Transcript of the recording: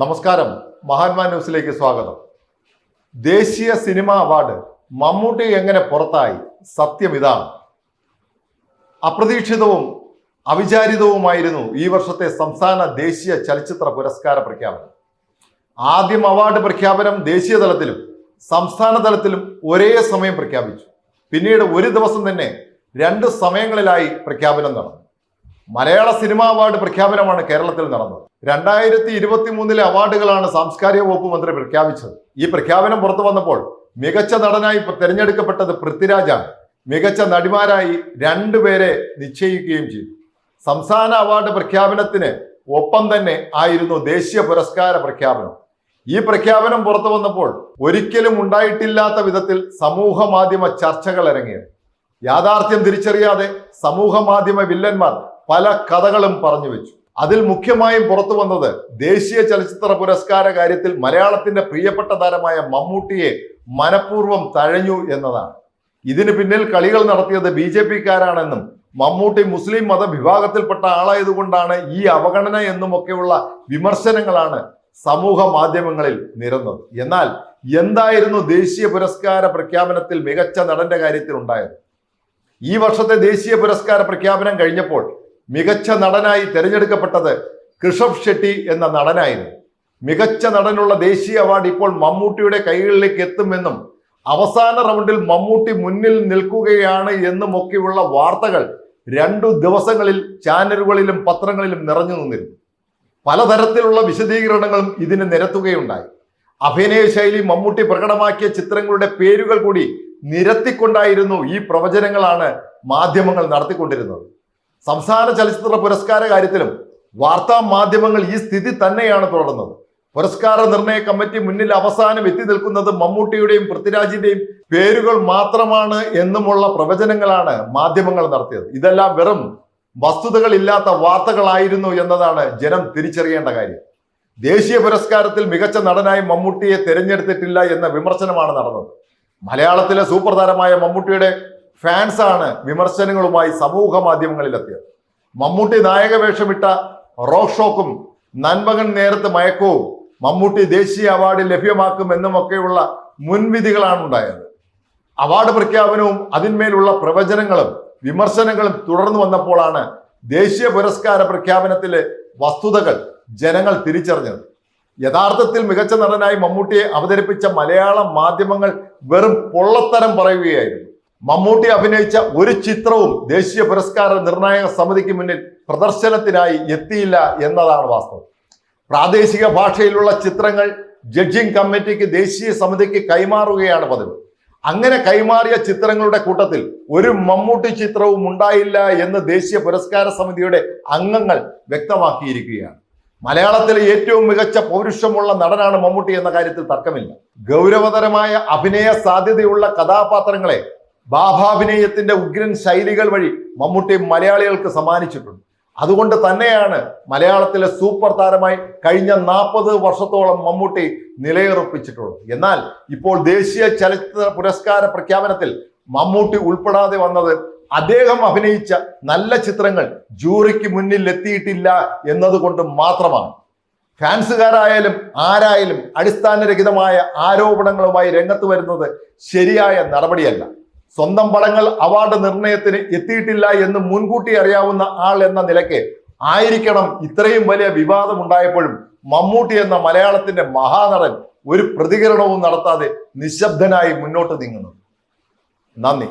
നമസ്കാരം. മഹാത്മാ ന്യൂസിലേക്ക് സ്വാഗതം. ദേശീയ സിനിമ അവാർഡ് മമ്മൂട്ടി എങ്ങനെ പുറത്തായി? സത്യം ഇതാണ്. അപ്രതീക്ഷിതവും അവിചാരിതവുമായിരുന്നു ഈ വർഷത്തെ സംസ്ഥാന ദേശീയ ചലച്ചിത്ര പുരസ്കാര പ്രഖ്യാപനം. ആദ്യം അവാർഡ് പ്രഖ്യാപനം ദേശീയ തലത്തിലും സംസ്ഥാന തലത്തിലും ഒരേ സമയം പ്രഖ്യാപിച്ചു. പിന്നീട് ഒരു ദിവസം തന്നെ രണ്ട് സമയങ്ങളിലായി പ്രഖ്യാപനം നടന്നു. മലയാള സിനിമാ അവാർഡ് പ്രഖ്യാപനമാണ് കേരളത്തിൽ നടന്നത്. രണ്ടായിരത്തി ഇരുപത്തി മൂന്നിലെ അവാർഡുകളാണ് സാംസ്കാരിക വകുപ്പ് മന്ത്രി പ്രഖ്യാപിച്ചത്. ഈ പ്രഖ്യാപനം പുറത്തു വന്നപ്പോൾ മികച്ച നടനായി തിരഞ്ഞെടുക്കപ്പെട്ടത് പൃഥ്വിരാജാണ്. മികച്ച നടിമാരായി രണ്ടുപേരെ നിശ്ചയിക്കുകയും ചെയ്തു. സംസ്ഥാന അവാർഡ് പ്രഖ്യാപനത്തിന് ഒപ്പം തന്നെ ആയിരുന്നു ദേശീയ പുരസ്കാര പ്രഖ്യാപനം. ഈ പ്രഖ്യാപനം പുറത്തു വന്നപ്പോൾ ഒരിക്കലും ഉണ്ടായിട്ടില്ലാത്ത വിധത്തിൽ സമൂഹ മാധ്യമ ചർച്ചകൾ ഇറങ്ങിയത് യാഥാർത്ഥ്യം തിരിച്ചറിയാതെ സമൂഹ മാധ്യമ വില്ലന്മാർ പല കഥകളും പറഞ്ഞു വെച്ചു. അതിൽ മുഖ്യമായും പുറത്തു വന്നത് ദേശീയ ചലച്ചിത്ര പുരസ്കാര കാര്യത്തിൽ മലയാളത്തിന്റെ പ്രിയപ്പെട്ട താരമായ മമ്മൂട്ടിയെ മനഃപൂർവം തഴഞ്ഞു എന്നതാണ്. ഇതിന് പിന്നിൽ കളികൾ നടത്തിയത് ബി ജെ പിക്കാരാണെന്നും മമ്മൂട്ടി മുസ്ലിം മത വിഭാഗത്തിൽപ്പെട്ട ആളായതുകൊണ്ടാണ് ഈ അവഗണന എന്നുമൊക്കെയുള്ള വിമർശനങ്ങളാണ് സമൂഹ മാധ്യമങ്ങളിൽ നിരന്നത്. എന്നാൽ എന്തായിരുന്നു ദേശീയ പുരസ്കാര പ്രഖ്യാപനത്തിൽ മികച്ച നടന്റെ കാര്യത്തിൽ ഉണ്ടായത് ഈ വർഷത്തെ ദേശീയ പുരസ്കാര പ്രഖ്യാപനം കഴിഞ്ഞപ്പോൾ മികച്ച നടനായി തിരഞ്ഞെടുക്കപ്പെട്ടത് കൃഷഭ് ഷെട്ടി എന്ന നടനായിരുന്നു. മികച്ച നടനുള്ള ദേശീയ അവാർഡ് ഇപ്പോൾ മമ്മൂട്ടിയുടെ കൈകളിലേക്ക് എത്തുമെന്നും അവസാന റൗണ്ടിൽ മമ്മൂട്ടി മുന്നിൽ നിൽക്കുകയാണ് എന്നുമൊക്കെയുള്ള വാർത്തകൾ രണ്ടു ദിവസങ്ങളിൽ ചാനലുകളിലും പത്രങ്ങളിലും നിറഞ്ഞു നിന്നിരുന്നു. പലതരത്തിലുള്ള വിശദീകരണങ്ങളും ഇതിന് നിരത്തുകയുണ്ടായി. അഭിനയ ശൈലി മമ്മൂട്ടി പ്രകടമാക്കിയ ചിത്രങ്ങളുടെ പേരുകൾ കൂടി നിരത്തിക്കൊണ്ടായിരുന്നു ഈ പ്രവചനങ്ങളാണ് മാധ്യമങ്ങൾ നടത്തിക്കൊണ്ടിരുന്നത്. സംസ്ഥാന ചലച്ചിത്ര പുരസ്കാര കാര്യത്തിലും വാർത്താ മാധ്യമങ്ങൾ ഈ സ്ഥിതി തന്നെയാണ് തുടർന്നത്. പുരസ്കാര നിർണയ കമ്മിറ്റി മുന്നിൽ അവസാനം എത്തി നിൽക്കുന്നത് മമ്മൂട്ടിയുടെയും പൃഥ്വിരാജിന്റെയും പേരുകൾ മാത്രമാണ് എന്നുമുള്ള പ്രവചനങ്ങളാണ് മാധ്യമങ്ങൾ നടത്തിയത്. ഇതെല്ലാം വെറും വസ്തുതകളില്ലാത്ത വാർത്തകളായിരുന്നു എന്നതാണ് ജനം തിരിച്ചറിയേണ്ട കാര്യം. ദേശീയ പുരസ്കാരത്തിൽ മികച്ച നടനായി മമ്മൂട്ടിയെ തിരഞ്ഞെടുത്തിട്ടില്ല എന്ന വിമർശനമാണ് നടന്നത്. മലയാളത്തിലെ സൂപ്പർ താരമായ മമ്മൂട്ടിയുടെ ഫാൻസാണ് വിമർശനങ്ങളുമായി സമൂഹ മാധ്യമങ്ങളിലെത്തിയത്. മമ്മൂട്ടി നായക വേഷമിട്ട റോക്ക് ഷോക്കും നന്മകൻ നേരത്തെ മയക്കവും മമ്മൂട്ടി ദേശീയ അവാർഡ് ലഭ്യമാക്കും എന്നുമൊക്കെയുള്ള മുൻവിധികളാണ് ഉണ്ടായത്. അവാർഡ് പ്രഖ്യാപനവും അതിന്മേലുള്ള പ്രവചനങ്ങളും വിമർശനങ്ങളും തുടർന്നു വന്നപ്പോഴാണ് ദേശീയ പുരസ്കാര പ്രഖ്യാപനത്തിലെ വസ്തുതകൾ ജനങ്ങൾ തിരിച്ചറിഞ്ഞത്. യഥാർത്ഥത്തിൽ മികച്ച നടനായി മമ്മൂട്ടിയെ അവതരിപ്പിച്ച മലയാള മാധ്യമങ്ങൾ വെറും പൊള്ളത്തരം പറയുകയായിരുന്നു. മമ്മൂട്ടി അഭിനയിച്ച ഒരു ചിത്രവും ദേശീയ പുരസ്കാര നിർണായക സമിതിക്ക് മുന്നിൽ പ്രദർശനത്തിനായി എത്തിയില്ല എന്നതാണ് വാസ്തവം. പ്രാദേശിക ഭാഷയിലുള്ള ചിത്രങ്ങൾ ജഡ്ജിംഗ് കമ്മിറ്റിക്ക് ദേശീയ സമിതിക്ക് കൈമാറുകയാണ് പതിവ്. അങ്ങനെ കൈമാറിയ ചിത്രങ്ങളുടെ കൂട്ടത്തിൽ ഒരു മമ്മൂട്ടി ചിത്രവും ഉണ്ടായില്ല എന്ന് ദേശീയ പുരസ്കാര സമിതിയുടെ അംഗങ്ങൾ വ്യക്തമാക്കിയിരിക്കുകയാണ്. മലയാളത്തിലെ ഏറ്റവും മികച്ച പൗരുഷമുള്ള നടനാണ് മമ്മൂട്ടി എന്ന കാര്യത്തിൽ തർക്കമില്ല. ഗൗരവതരമായ അഭിനയ സാധ്യതയുള്ള കഥാപാത്രങ്ങളെ ബാഭാഭിനയത്തിന്റെ ഉഗ്രൻ ശൈലികൾ വഴി മമ്മൂട്ടി മലയാളികൾക്ക് സമ്മാനിച്ചിട്ടുണ്ട്. അതുകൊണ്ട് തന്നെയാണ് മലയാളത്തിലെ സൂപ്പർ താരമായി കഴിഞ്ഞ നാൽപ്പത് വർഷത്തോളം മമ്മൂട്ടി നിലയുറപ്പിച്ചിട്ടുള്ളത്. എന്നാൽ ഇപ്പോൾ ദേശീയ ചലച്ചിത്ര പുരസ്കാര പ്രഖ്യാപനത്തിൽ മമ്മൂട്ടി ഉൾപ്പെടാതെ വന്നത് അദ്ദേഹം അഭിനയിച്ച നല്ല ചിത്രങ്ങൾ ജൂറിക്ക് മുന്നിൽ എത്തിയിട്ടില്ല എന്നതുകൊണ്ട് മാത്രമാണ്. ഫാൻസുകാരായാലും ആരായാലും അടിസ്ഥാനരഹിതമായ ആരോപണങ്ങളുമായി രംഗത്ത് വരുന്നത് ശരിയായ നടപടിയല്ല. സ്വന്തം പടങ്ങൾ അവാർഡ് നിർണയത്തിന് എത്തിയിട്ടില്ല എന്ന് മുൻകൂട്ടി അറിയാവുന്ന ആൾ എന്ന നിലയ്ക്ക് ആയിരിക്കണം ഇത്രയും വലിയ വിവാദം ഉണ്ടായപ്പോഴും മമ്മൂട്ടി എന്ന മലയാളത്തിന്റെ മഹാനടൻ ഒരു പ്രതികരണവും നടത്താതെ നിശബ്ദനായി മുന്നോട്ട് നീങ്ങുന്നത്. നന്ദി.